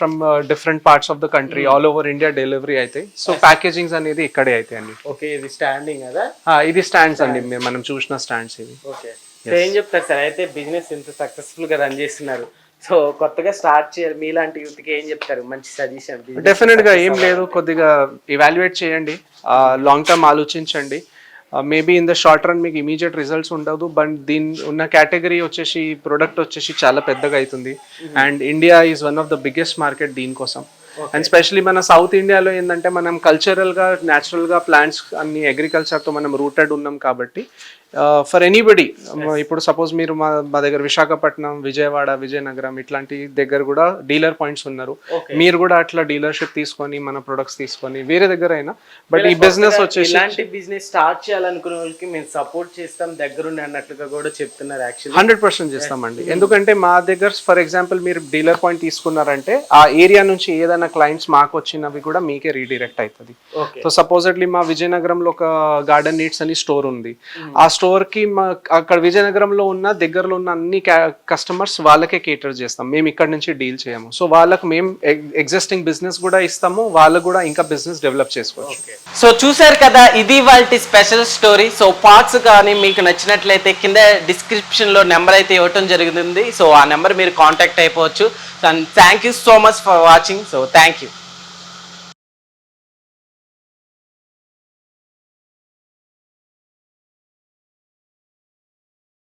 from different parts of the country all over India delivery అవుతాయి సో ప్యాకేజింగ్స్ అనేది ఇక్కడే అవుతాయి అండి. ఓకే ఇది స్టాండింగ్ కదా? ఇది స్టాండ్స్ అండి. మనం చూసిన స్టాండ్స్ ఇవి. ఓకే సో ఏం చెప్తారు సార్. అయితే బిజినెస్ ఇంత సక్సెస్ఫుల్గా రన్ చేస్తున్నారు. సో కొత్తగా స్టార్ట్ చేయాలి. మీలాంటి యూత్కి ఏం చెప్తారు? మంచి సజెషన్ డెఫినెట్గా ఏం లేదు. కొద్దిగా ఇవాల్యుయేట్ చేయండి. లాంగ్ టర్మ్ ఆలోచించండి. Maybe in the short run మీకు ఇమీడియట్ రిజల్ట్స్ ఉండదు. బట్ దీని ఉన్న కేటగిరీ వచ్చేసి ప్రొడక్ట్ వచ్చేసి చాలా పెద్దగా అవుతుంది. And India is one of the biggest market దీనికోసం అండ్ స్పెషలీ మన సౌత్ ఇండియాలో ఏంటంటే మనం కల్చరల్గా న్యాచురల్గా ప్లాంట్స్ అన్ని అగ్రికల్చర్తో మనం రూటెడ్ ఉన్నాం కాబట్టి ఫర్ ఎనీబడి ఇప్పుడు సపోజ్ మీరు మా మా దగ్గర విశాఖపట్నం విజయవాడ విజయనగరం ఇట్లాంటి దగ్గర కూడా డీలర్ పాయింట్స్ ఉన్నారు. మీరు కూడా అట్లా డీలర్షిప్ తీసుకొని మన ప్రొడక్ట్స్ తీసుకొని వేరే దగ్గర అయినా బట్ ఈ బిజినెస్ వచ్చేసి ఇలాంటి బిజినెస్ స్టార్ట్ చేయాలనుకునే వాళ్ళకి మేము సపోర్ట్ చేస్తాం దగ్గరుండి అన్నట్లుగా కూడా చెప్తున్నారు యాక్చువల్లీ హండ్రెడ్ పర్సెంట్ చేస్తామండి. ఎందుకంటే మా దగ్గర ఫర్ ఎగ్జాంపుల్ మీరు డీలర్ పాయింట్ తీసుకున్నారంటే ఆ ఏరియా నుంచి ఏదైనా క్లయింట్స్ మాకు వచ్చినవి కూడా మీకే రీడైరెక్ట్ అవుతుంది. సో సపోజెడ్లీ మా విజయనగరంలో ఒక గార్డెన్ నీడ్స్ అని స్టోర్ ఉంది. ఆ స్టోర్ కి మా అక్కడ విజయనగరంలో ఉన్న దగ్గరలో ఉన్న అన్ని కస్టమర్స్ వాళ్ళకే కేటర్ చేస్తాం. మేము ఇక్కడ నుంచి డీల్ చేయము. సో వాళ్ళకి మేము ఎగ్జిస్టింగ్ బిజినెస్ కూడా ఇస్తాము. వాళ్ళకు కూడా ఇంకా బిజినెస్ డెవలప్ చేసుకోవచ్చు. సో చూశారు కదా ఇది వాళ్ళ స్పెషల్ స్టోరీ సో పార్ట్స్ కానీ మీకు నచ్చినట్లయితే కింద డిస్క్రిప్షన్లో నెంబర్ అయితే ఇవ్వటం జరుగుతుంది సో ఆ నెంబర్ మీరు కాంటాక్ట్ అయిపోవచ్చు. And thank you so much for watching so thank you